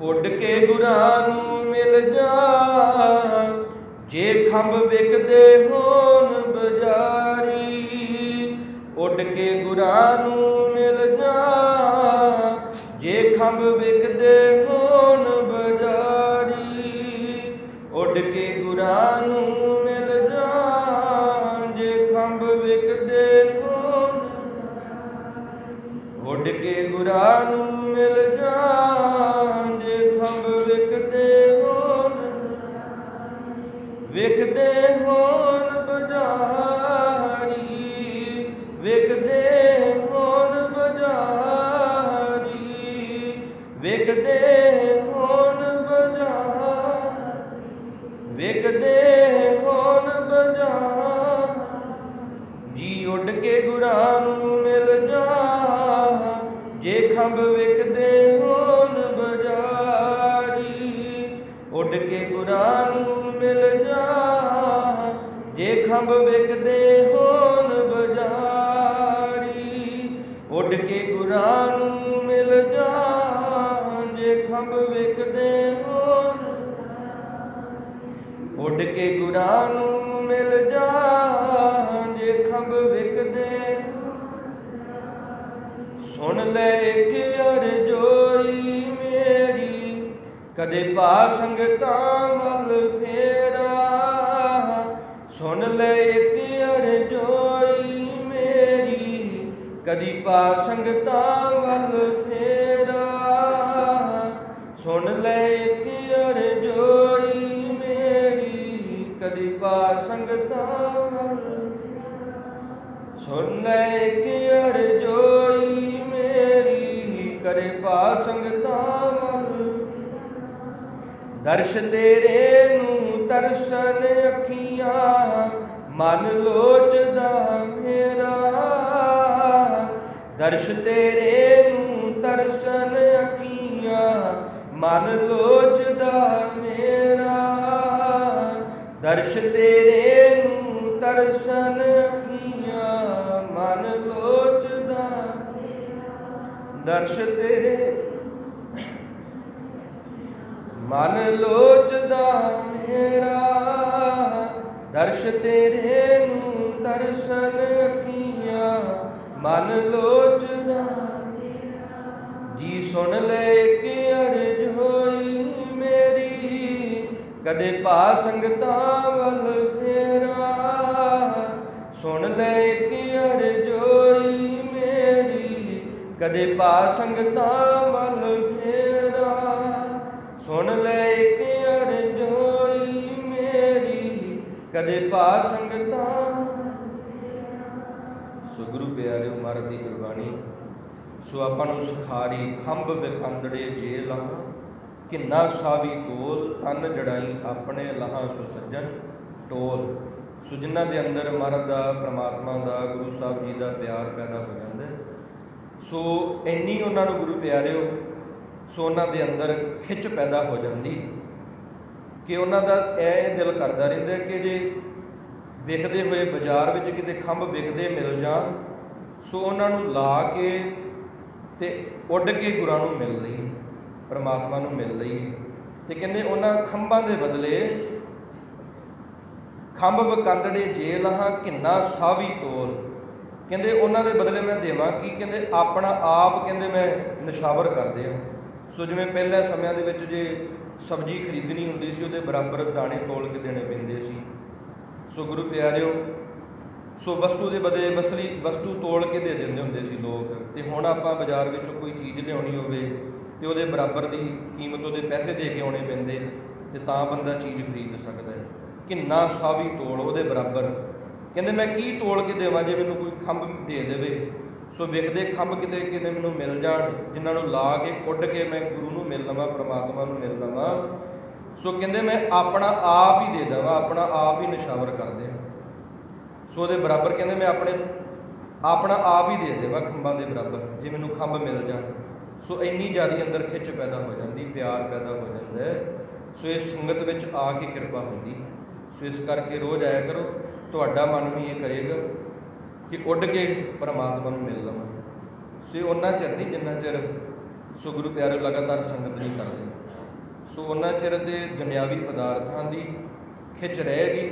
ਉੱਡ ਕੇ ਗੁਰਾਂ ਨੂੰ ਮਿਲ ਜਾ। ਜੇ ਖੰਭ ਵਿਕਦੇ ਹੋਣ ਬਜ਼ਾਰੀ, ਉੱਡ ਕੇ ਗੁਰਾਂ ਨੂੰ ਮਿਲ ਜਾ। ਜੇ ਖੰਭ ਵਿਕਦੇ ਹੋਣ ਬਜ਼ਾਰੀ, ਉੱਡ ਕੇ ਗੁਰਾਂ ਨੂੰ ਮਿਲ ਜਾ। ਜੇ ਖੰਭ ਵਿਕਦੇ ਹੋਣ ਉੱਡ ਕੇ ਗੁਰਾਂ ਨੂੰ ਮਿਲ ਜਾ ਖੰਭ ਵਿਕਦੇ ਹੋਣ ਵਿਕਦੇ ਹੋਣ ਬਜ਼ਾਰੀ ਵਿਕਦੇ ਹੋਣ ਬਜ਼ਾਰੀ ਵਿਕਦੇ ਹੋਣ ਬਜ਼ਾਰ ਵਿਕਦੇ ਹੋਣ ਬਜ਼ਾਰ ਜੀ ਉੱਡ ਕੇ ਗੁਰਾਂ ਨੂੰ ਮਿਲ ਜਾ, ਜੇ ਖੰਭ ਵਿਕਦੇ ਖੰਭ ਵਿਕਦੇ ਹੋਣ ਬਜ਼ਾਰੀ, ਉੱਡ ਕੇ ਗੁਰਾਂ ਨੂੰ ਮਿਲ ਜਾ ਜੇ ਖੰਭ ਵਿਕਦੇ ਹੋਣ ਉੱਡ ਕੇ ਗੁਰਾਂ ਨੂੰ ਮਿਲ ਜਾ ਜੇ ਖੰਭ ਵਿਕਦੇ ਸੁਣ ਲੈ ਇੱਕ ਅਰਜ਼ੋਈ ਮੇਰੀ, ਕਦੇ ਪਾ ਸੰਗਤਾਂ ਮਲ ਫੇਰਾ ਸੁਣ ਲੈ ਇੱਕ ਅਰਜ਼ੋਈ ਮੇਰੀ, ਕਦੀ ਪਾ ਸੰਗਤਾਂ ਵੱਲ ਫੇਰਾ। ਸੁਣ ਲੈ ਇੱਕ ਅਰਜ਼ੋਈ ਮੇਰੀ, ਕਦੀ ਪਾ ਸੰਗਤਾਂ ਵੱਲ ਸੁਣ ਲੈ ਇੱਕ ਅਰਜ਼ੋਈ ਮੇਰੀ ਕਰੇ ਪਾ ਸੰਗਤਾਂ ਦਰਸ਼ ਤੇਰੇ ਨੂੰ ਤਰਸਨ ਅੱਖੀਆਂ, ਮਨ ਲੋਚਦਾ ਮੇਰਾ। ਦਰਸ਼ ਤੇਰੇ ਨੂੰ ਤਰਸਨ ਅੱਖੀਆਂ, ਮਨ ਲੋਚਦਾ ਮੇਰਾ। ਦਰਸ਼ ਤੇਰੇ ਨੂੰ ਤਰਸਨ ਅੱਖੀਆਂ, ਮਨ ਲੋਚਦਾ ਦਰਸ਼ ਤੇਰੇ ਮਨ ਲੋਚਦਾ ਮੇਰਾ ਦਰਸ਼ ਤੇਰੇ ਨੂੰ ਦਰਸ਼ਨ ਅੱਖੀਆਂ ਮਨ ਲੋਚਦਾ ਜੀ ਸੁਣ ਲੈ ਇੱਕ ਅਰਜ ਹੋਈ ਮੇਰੀ, ਕਦੇ ਪਾ ਸੰਗਤਾਂ ਵੱਲ ਫੇਰਾ। ਸੁਣ ਲੈ ਇੱਕ ਅਰਜ ਹੋਈ ਮੇਰੀ, ਕਦੇ ਪਾ ਸੰਗਤਾਂ ਵੱਲ ਫੇਰਾ। ਸੁਣ ਲੈ ਇੱਕ ਅਰਜ ਮੇਰੀ, ਕਦੇ ਪਾ ਸੰਗਤਾਂ। ਸੋ ਗੁਰੂ ਪਿਆਰਿਓ ਮਹਾਰਾਜ ਦੀ ਗੁਰਬਾਣੀ ਸੋ ਆਪਾਂ ਨੂੰ ਸਿਖਾਰੀ ਖੰਭ ਵਿਕੰਦੜੇ ਜੇ ਲਾਹ ਕਿੰਨਾ ਸਾਵੀ ਕੋਲ, ਤਨ ਜੜਾਈ ਆਪਣੇ ਲਹਾ ਸੋ ਸੱਜਣ ਟੋਲ ਸੋ ਜਿਨ੍ਹਾਂ ਦੇ ਅੰਦਰ ਮਹਾਰਾਜ ਦਾ, ਪ੍ਰਮਾਤਮਾ ਦਾ, ਗੁਰੂ ਸਾਹਿਬ ਜੀ ਦਾ ਪਿਆਰ ਪੈਦਾ ਹੋ ਜਾਂਦਾ ਸੋ ਇੰਨੀ ਉਹਨਾਂ ਨੂੰ ਗੁਰੂ ਪਿਆਰਿਓ ਸੋ ਉਹਨਾਂ ਦੇ ਅੰਦਰ ਖਿੱਚ ਪੈਦਾ ਹੋ ਜਾਂਦੀ ਕਿ ਉਹਨਾਂ ਦਾ ਇਹ ਦਿਲ ਕਰਦਾ ਰਹਿੰਦਾ ਕਿ ਜੇ ਵੇਖਦੇ ਹੋਏ ਬਾਜ਼ਾਰ ਵਿੱਚ ਕਿਤੇ ਖੰਭ ਵਿਕਦੇ ਮਿਲ ਜਾਣ, ਸੋ ਉਹਨਾਂ ਨੂੰ ਲਾ ਕੇ ਤੇ ਉੱਡ ਕੇ ਗੁਰਾਂ ਨੂੰ ਮਿਲ ਲਈ ਪਰਮਾਤਮਾ ਨੂੰ ਮਿਲ ਲਈ ਤੇ ਕਹਿੰਦੇ ਉਹਨਾਂ ਖੰਭਾਂ ਦੇ ਬਦਲੇ ਖੰਭ ਬਕੰਦੜੇ ਜੇ ਲਹਾਂ ਕਿੰਨਾ ਸਾਵੀ ਤੋਲ। ਕਹਿੰਦੇ ਉਹਨਾਂ ਦੇ ਬਦਲੇ ਮੈਂ ਦੇਵਾਂ ਕੀ? ਕਹਿੰਦੇ ਆਪਣਾ ਆਪ ਕਹਿੰਦੇ ਮੈਂ ਨਿਸ਼ਾਵਰ ਕਰਦੇ ਹਾਂ ਸੋ ਜਿਵੇਂ ਪਹਿਲੇ ਸਮਿਆਂ ਦੇ ਵਿੱਚ ਜੇ ਸਬਜ਼ੀ ਖਰੀਦਣੀ ਹੁੰਦੀ ਸੀ, ਉਹਦੇ ਬਰਾਬਰ ਦਾਣੇ ਤੋਲ ਕੇ ਦੇਣੇ ਪੈਂਦੇ ਸੀ। ਸੋ ਗੁਰੂ ਪਿਆਰਿਓ, ਸੋ ਵਸਤੂ ਦੇ ਬਦਲੇ ਵਸਤਰੀ ਵਸਤੂ ਤੋਲ ਕੇ ਦੇ ਦਿੰਦੇ ਹੁੰਦੇ ਸੀ ਲੋਕ। ਤੇ ਹੁਣ ਆਪਾਂ ਬਾਜ਼ਾਰ ਵਿੱਚੋਂ ਕੋਈ ਚੀਜ਼ ਲਿਆਉਣੀ ਹੋਵੇ, ਤੇ ਉਹਦੇ ਬਰਾਬਰ ਦੀ ਕੀਮਤ ਉਹਦੇ ਪੈਸੇ ਦੇ ਕੇ ਆਉਣੇ ਪੈਂਦੇ, ਤੇ ਤਾਂ ਬੰਦਾ ਚੀਜ਼ ਖਰੀਦ ਸਕਦਾ ਹੈ। ਕਿੰਨਾ ਸਾਵੀ ਤੋਲ ਉਹਦੇ ਬਰਾਬਰ। ਕਹਿੰਦੇ ਮੈਂ ਕੀ ਤੋਲ ਕੇ ਦੇਵਾਂ ਜੇ ਮੈਨੂੰ ਕੋਈ ਖੰਭ ਦੇ ਦੇਵੇ? ਸੋ ਵਿਕਦੇ ਖੰਭ ਕਿਤੇ ਕਿਤੇ ਮੈਨੂੰ ਮਿਲ ਜਾਣ, ਜਿਨ੍ਹਾਂ ਨੂੰ ਲਾ ਕੇ ਉੱਡ ਕੇ ਮੈਂ ਗੁਰੂ ਨੂੰ ਮਿਲ ਲਵਾਂ, ਪ੍ਰਮਾਤਮਾ ਨੂੰ ਮਿਲ ਲਵਾਂ। ਸੋ ਕਹਿੰਦੇ ਮੈਂ ਆਪਣਾ ਆਪ ਹੀ ਦੇ ਦੇਵਾਂ, ਆਪਣਾ ਆਪ ਹੀ ਨਿਸ਼ਾਵਰ ਕਰਦੇ ਹਾਂ ਸੋ ਉਹਦੇ ਬਰਾਬਰ ਕਹਿੰਦੇ ਮੈਂ ਆਪਣੇ ਆਪਣਾ ਆਪ ਹੀ ਦੇ ਦੇਵਾਂ ਖੰਭਾਂ ਦੇ ਬਰਾਬਰ, ਜੇ ਮੈਨੂੰ ਖੰਭ ਮਿਲ ਜਾਣ। ਸੋ ਇੰਨੀ ਜ਼ਿਆਦੀ ਅੰਦਰ ਖਿੱਚ ਪੈਦਾ ਹੋ ਜਾਂਦੀ, ਪਿਆਰ ਪੈਦਾ ਹੋ ਜਾਂਦਾ ਸੋ ਇਸ ਸੰਗਤ ਵਿੱਚ ਆ ਕੇ ਕਿਰਪਾ ਹੁੰਦੀ। ਸੋ ਇਸ ਕਰਕੇ ਰੋਜ਼ ਆਇਆ ਕਰੋ, ਤੁਹਾਡਾ ਮਨ ਵੀ ਇਹ ਕਰੇਗਾ। ਕਿ ਉੱਡ ਕੇ ਪਰਮਾਤਮਾ ਨੂੰ ਮਿਲ ਲਵਾਂ। ਸੋ ਉਹਨਾਂ ਚਿਰ ਨਹੀਂ, ਜਿੰਨਾ ਚਿਰ ਸੋ ਗੁਰੂ ਪਿਆਰੇ ਲਗਾਤਾਰ ਸੰਗਤ ਨਹੀਂ ਕਰਦੇ। ਸੋ ਉਹਨਾਂ ਚਿਰ ਦੇ ਦੁਨਿਆਵੀ ਪਦਾਰਥਾਂ ਦੀ ਖਿੱਚ ਰਹੇਗੀ।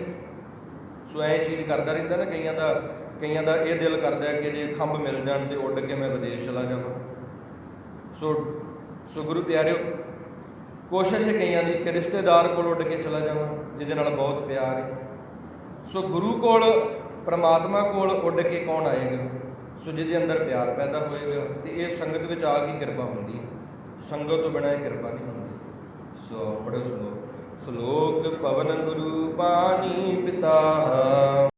ਸੋ ਐ ਚੀਜ਼ ਕਰਦਾ ਰਹਿੰਦਾ ਨਾ, ਕਈਆਂ ਦਾ ਕਈਆਂ ਦਾ ਇਹ ਦਿਲ ਕਰਦਾ ਕਿ ਜੇ ਖੰਭ ਮਿਲ ਜਾਣ ਤੇ ਉੱਡ ਕੇ ਮੈਂ ਵਿਦੇਸ਼ ਚਲਾ ਜਾਵਾਂ। ਸੋ ਸੋ ਗੁਰੂ ਪਿਆਰਿਓ ਕੋਸ਼ਿਸ਼ ਹੈ ਕਈਆਂ ਦੀ ਕਿ ਰਿਸ਼ਤੇਦਾਰ ਕੋਲ ਉੱਡ ਕੇ ਚਲਾ ਜਾਵਾਂ, ਜਿਹਦੇ ਨਾਲ ਬਹੁਤ ਪਿਆਰ ਹੈ। ਸੋ ਗੁਰੂ ਕੋਲ ਪ੍ਰਮਾਤਮਾ ਕੋਲ ਉੱਡ ਕੇ ਕੌਣ ਆਏਗਾ? ਸੋ ਜਿਹਦੇ ਅੰਦਰ ਪਿਆਰ ਪੈਦਾ ਹੋਏਗਾ ਤੇ ਇਹ ਸੰਗਤ ਵਿੱਚ ਆ ਕੇ ਕਿਰਪਾ ਹੁੰਦੀ ਹੈ। ਸੰਗਤ ਤੋਂ ਬਿਨਾਂ ਇਹ ਕਿਰਪਾ ਨਹੀਂ ਹੁੰਦੀ। ਸੋ ਪੜੋ ਸ਼ਲੋਕ ਸ਼ਲੋਕ ਪਵਨ ਗੁਰੂ ਪਾਣੀ ਪਿਤਾ